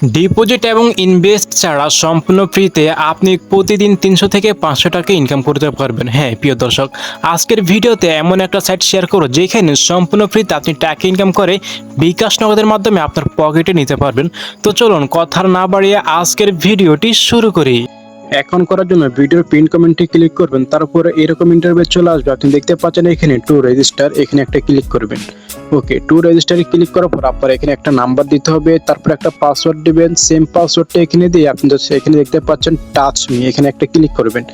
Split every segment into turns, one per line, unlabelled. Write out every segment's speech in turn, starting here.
Deposit এবং invest ছাড়া সম্পূর্ণ ফ্রিতে আপনি প্রতিদিন তিনশো থেকে পাঁচশো টাকা ইনকাম করতে পারবেন। হ্যাঁ প্রিয় দর্শক, আজকের ভিডিওতে এমন একটা সাইট শেয়ার করো যেখানে সম্পূর্ণ ফ্রিতে আপনি টাকা ইনকাম করে বিকাশ নগদের মাধ্যমে আপনার পকেটে নিতে পারবেন। তো চলুন কথা না বাড়িয়ে আজকের ভিডিওটি শুরু করি। এখন করার জন্য ভিডিওর পিন কমেন্টে ক্লিক করবেন তারপরে এরকম ইন্টারভিউ চলে আসবে। আপনি দেখতে পাচ্ছেন এখানে টু রেজিস্টার এখানে একটা ক্লিক করবেন। ওকে টু রেজিস্টারে ক্লিক করার পর আপনার এখানে একটা নাম্বার দিতে হবে, তারপর একটা পাসওয়ার্ড দিবেন। সেম পাসওয়ার্ডটা এখানে দিয়ে আপনি এখানে দেখতে পাচ্ছেন টাচ মি এখানে একটা ক্লিক করবেন।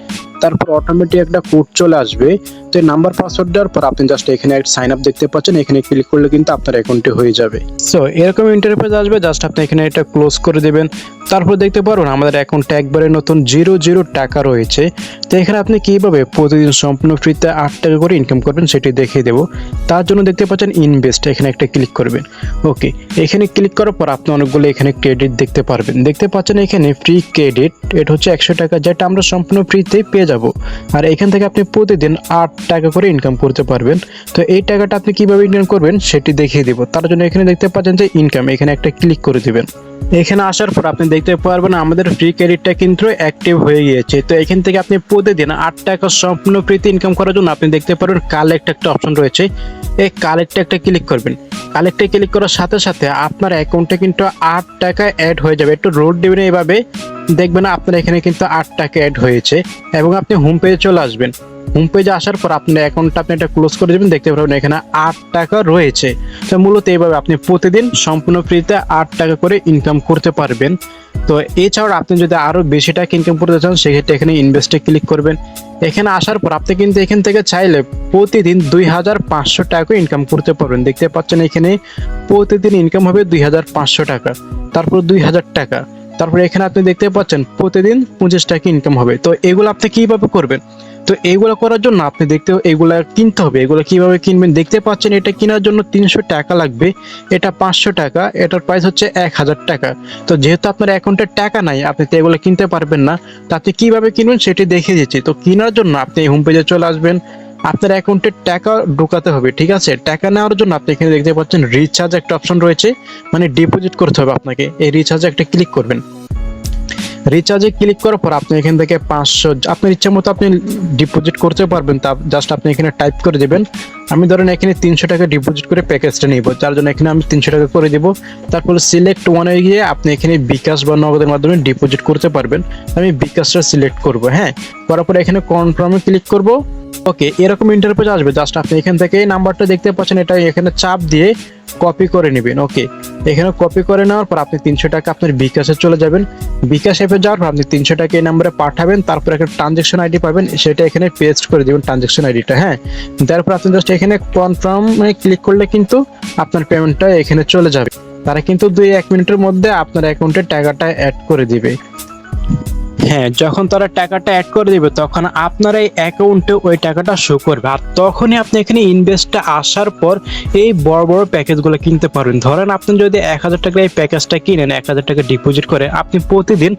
তারপর অটোমেটিক একটা কোড চলে আসবে। তো এই নাম্বার পাসওয়ার্ড দেওয়ার পর আপনি জাস্ট এখানে একটা সাইন আপ দেখতে পাচ্ছেন। এখানে ক্লিক করলে কিন্তু আপনার অ্যাকাউন্টে হয়ে যাবে। সো এরকম ইন্টারফেস আসবে জাস্ট আপনি এখানে এটা ক্লোজ করে দেবেন। তারপর দেখতে পারুন আমাদের অ্যাকাউন্টে একবারে নতুন জিরো জিরো টাকা রয়েছে। এখানে আপনি কীভাবে প্রতিদিন সম্পূর্ণ ফ্রিতে আট টাকা করে ইনকাম করবেন সেটি দেখিয়ে দেবো। তার জন্য দেখতে পাচ্ছেন ইনভেস্ট এখানে একটা ক্লিক করবেন। ওকে এখানে ক্লিক করার পর আপনি অনেকগুলো এখানে ক্রেডিট দেখতে পারবেন। দেখতে পাচ্ছেন এখানে ফ্রি ক্রেডিট এটা হচ্ছে একশো টাকা যেটা আমরা সম্পূর্ণ ফ্রিতে পেয়ে যাব। আর এখান থেকে আপনি প্রতিদিন আট টাকা করে ইনকাম করতে পারবেন। তো এই টাকাটা আপনি কীভাবে ইনকাম করবেন সেটি দেখিয়ে দেবো। তার জন্য এখানে দেখতে পাচ্ছেন যে ইনকাম এখানে একটা ক্লিক করে দিবেন। এখানে আসার পর আপনি দেখতে পারবেন আমাদের ফ্রি ক্রেডিটটা কিন্তু অ্যাক্টিভ হয়ে গিয়েছে। তো এখান থেকে আপনি প্রতিদিন আট টাকা সম্পূর্ণ ফ্রিতে ইনকাম করার জন্য আপনি দেখতে পারবেন কালেক্ট একটা অপশন রয়েছে। এই কালেক্ট একটা ক্লিক করবেন। কালেক্টে ক্লিক করার সাথে সাথে আপনার অ্যাকাউন্টে কিন্তু আট টাকা অ্যাড হয়ে যাবে। একটু রোড দেবেন এইভাবে। দেখবেন আপনার এখানে কিন্তু আট টাকা অ্যাড হয়েছে এবং আপনি হোম পেজে চলে আসবেন। হোম পেজে আসার পর আপনার অ্যাকাউন্টটা আপনি এটা ক্লোজ করে দেবেন, দেখতে পারবেন এখানে আট টাকা রয়েছে। তো মূলত এইভাবে আপনি প্রতিদিন সম্পূর্ণ ফ্রিতে আট টাকা করে ইনকাম করতে পারবেন। তো এছাড়া আপনি যদি আরও বেশি টাকা ইনকাম করতে চান, সেক্ষেত্রে এখানে ইনভেস্টে ক্লিক করবেন। এখানে আসার পর আপনি কিন্তু এখান থেকে চাইলে প্রতিদিন দুই হাজার পাঁচশো টাকা ইনকাম করতে পারবেন। দেখতে পাচ্ছেন এখানে প্রতিদিন ইনকাম হবে দুই হাজার পাঁচশো টাকা, তারপর দুই হাজার টাকা। তারপরে এখানে আপনি দেখতে পাচ্ছেন প্রতিদিন পঁচিশ টাকা ইনকাম হবে। তো এগুলো আপনি কীভাবে করবেন? তো এইগুলো করার জন্য আপনি দেখতে, এগুলা কিনতে হবে। এগুলো কীভাবে কিনবেন? দেখতে পাচ্ছেন এটা কেনার জন্য তিনশো টাকা লাগবে। এটা পাঁচশো টাকা, এটার প্রাইস হচ্ছে এক হাজার টাকা। তো যেহেতু আপনার অ্যাকাউন্টে টাকা নাই, আপনি তো এগুলো কিনতে পারবেন না। তো আপনি কীভাবে কিনবেন সেটি দেখিয়ে দিচ্ছি। তো কেনার জন্য আপনি হোম পেজে চলে আসবেন। আপনার অ্যাকাউন্টে টাকা ঢোকাতে হবে, ঠিক আছে? টাকা নেওয়ার জন্য আপনি এখানে দেখতে পাচ্ছেন রিচার্জ একটা অপশন রয়েছে মানে ডিপোজিট করতে হবে আপনাকে। এই রিচার্জে একটা ক্লিক করবেন। রিচার্জে ক্লিক করার পর আপনি এখান থেকে পাঁচশো, আপনার ইচ্ছা মতো আপনি ডিপোজিট করতে পারবেন, তা জাস্ট আপনি এখানে টাইপ করে দেবেন। আমি ধরেন এখানে তিনশো টাকা ডিপোজিট করে প্যাকেজটা নিব যার জন্য এখানে আমি তিনশো টাকা করে দেবো। তারপরে সিলেক্ট ওয়ানে গিয়ে আপনি এখানে বিকাশ বা নগদের মাধ্যমে ডিপোজিট করতে পারবেন। আমি বিকাশটা সিলেক্ট করব হ্যাঁ? করার পরে এখানে কনফার্মে ক্লিক করব। ওকে এরকম ইন্টারপেজ আসবে জাস্ট আপনি এখান থেকে এই নাম্বারটা দেখতে পাচ্ছেন এটা এখানে চাপ দিয়ে কপি করে নেবেন ওকে এখানে কপি করে নেওয়ার পর আপনি তিনশো টাকা আপনার বিকাশে চলে যাবেন। বিকাশ অ্যাপে যাওয়ার পর আপনি তিনশো টাকা এই নাম্বারে পাঠাবেন, তারপর একটা ট্রানজেকশন আইডি পাবেন, সেটা এখানে পেস্ট করে দেবেন ট্রানজেকশন আইডিটা হ্যাঁ? তারপর আপনি জাস্ট এখানে কনফার্মে ক্লিক করলে কিন্তু আপনার পেমেন্টটা এখানে চলে যাবে। তারা কিন্তু দুই এক মিনিটের মধ্যে আপনার অ্যাকাউন্টে টাকাটা অ্যাড করে দিবে। হ্যাঁ যখন তারা টাকাটা অ্যাড করে দিবে, তখন আপনার এই অ্যাকাউন্টে ওই টাকাটা শো করবে। আর তখনই আপনি এখানে ইনভেস্টটা আসার পর এই বড় বড় প্যাকেজগুলো কিনতে পারবেন। ধরেন আপনি যদি এক হাজার টাকা এই প্যাকেজটা কিনেন, এক হাজার টাকা ডিপোজিট করে, আপনি প্রতিদিন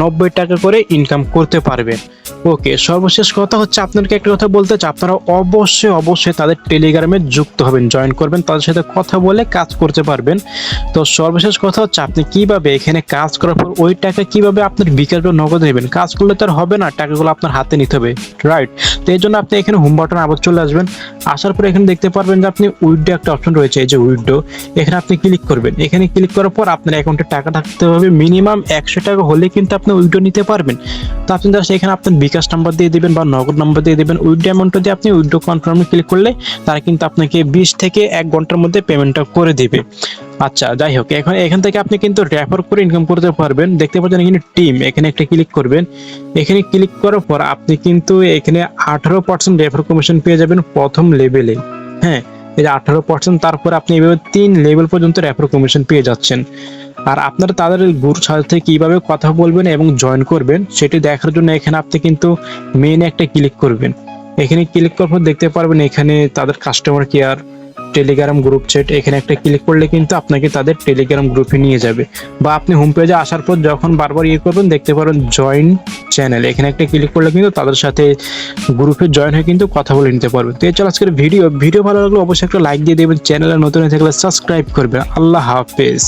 নব্বই টাকা করে ইনকাম করতে পারবেন। ওকে সর্বশেষ কথা হচ্ছে আপনাকে একটা কথা বলতে চাই। আপনারা অবশ্যই অবশ্যই তাদের টেলিগ্রামে যুক্ত হবেন জয়েন করবেন, তাদের সাথে কথা বলে কাজ করতে পারবেন। তো সর্বশেষ কথা হচ্ছে, আপনি কীভাবে এখানে কাজ করার পর ওই টাকা কীভাবে আপনার বিকাশ বা নগদ নেবেন কাজ করলে তো আর হবে না, টাকাগুলো আপনার হাতে নিতে হবে। রাইট তো এই জন্য আপনি এখানে হোম বাটন আবার চলে আসবেন। আসার পর এখানে দেখতে পারবেন যে আপনি উইডো একটা অপশন রয়েছে, এই যে উইডো এখানে আপনি ক্লিক করবেন। এখানে ক্লিক করার পর আপনার অ্যাকাউন্টে টাকা থাকতে হবে মিনিমাম একশো টাকা হলে কিন্তু আপনি উইডো নিতে পারবেন। তো আপনি জাস্ট এখানে আপনার বিকাশ নাম্বার দিয়ে দিবেন বা নগদ নাম্বার দিয়ে দিবেন। উইডো অ্যামাউন্টটা দিয়ে আপনি উইডো কনফার্মে ক্লিক করলে তারা কিন্তু আপনাকে বিশ থেকে এক ঘণ্টার মধ্যে পেমেন্টটা করে দিবে। আচ্ছা যাই হোক, এখন এখান থেকে আপনি কিন্তু রেফার করে ইনকাম করতে পারবেন। দেখতে পাচ্ছেন এখানে টিম এখানে একটা ক্লিক করবেন। এখানে ক্লিক করার পর আপনি কিন্তু এখানে আঠারো পার্সেন্ট রেফার কমিশন পেয়ে যাবেন প্রথম লেভেলে হ্যাঁ এই যে আঠারো পার্সেন্ট তারপর আপনি এভাবে তিন লেভেল পর্যন্ত রেফার কমিশন পেয়ে যাচ্ছেন। আর আপনারা তাদের গ্রুপ সাথে কীভাবে কথা বলবেন এবং জয়েন করবেন, সেটি দেখার জন্য এখানে আপনি কিন্তু মেইন একটা ক্লিক করবেন। এখানে ক্লিক করার পর দেখতে পারবেন এখানে তাদের customer care Telegram group chat এখানে একটা ক্লিক করলে কিন্তু আপনাকে তাদের টেলিগ্রাম গ্রুপে নিয়ে যাবে। বা আপনি হোম পেজে আসার পর যখন বারবার ইয়ে করবেন, দেখতে পারেন জয়েন চ্যানেল এখানে একটা ক্লিক করলে কিন্তু তাদের সাথে গ্রুপে জয়েন হয়ে কিন্তু কথা বলে নিতে পারবেন। তো চল আজকের ভিডিও ভিডিও ভালো লাগলে অবশ্যই একটা লাইক দিয়ে দেবেন। চ্যানেলে নতুন হয়ে থাকলে সাবস্ক্রাইব করবেন। আল্লাহ হাফেজ।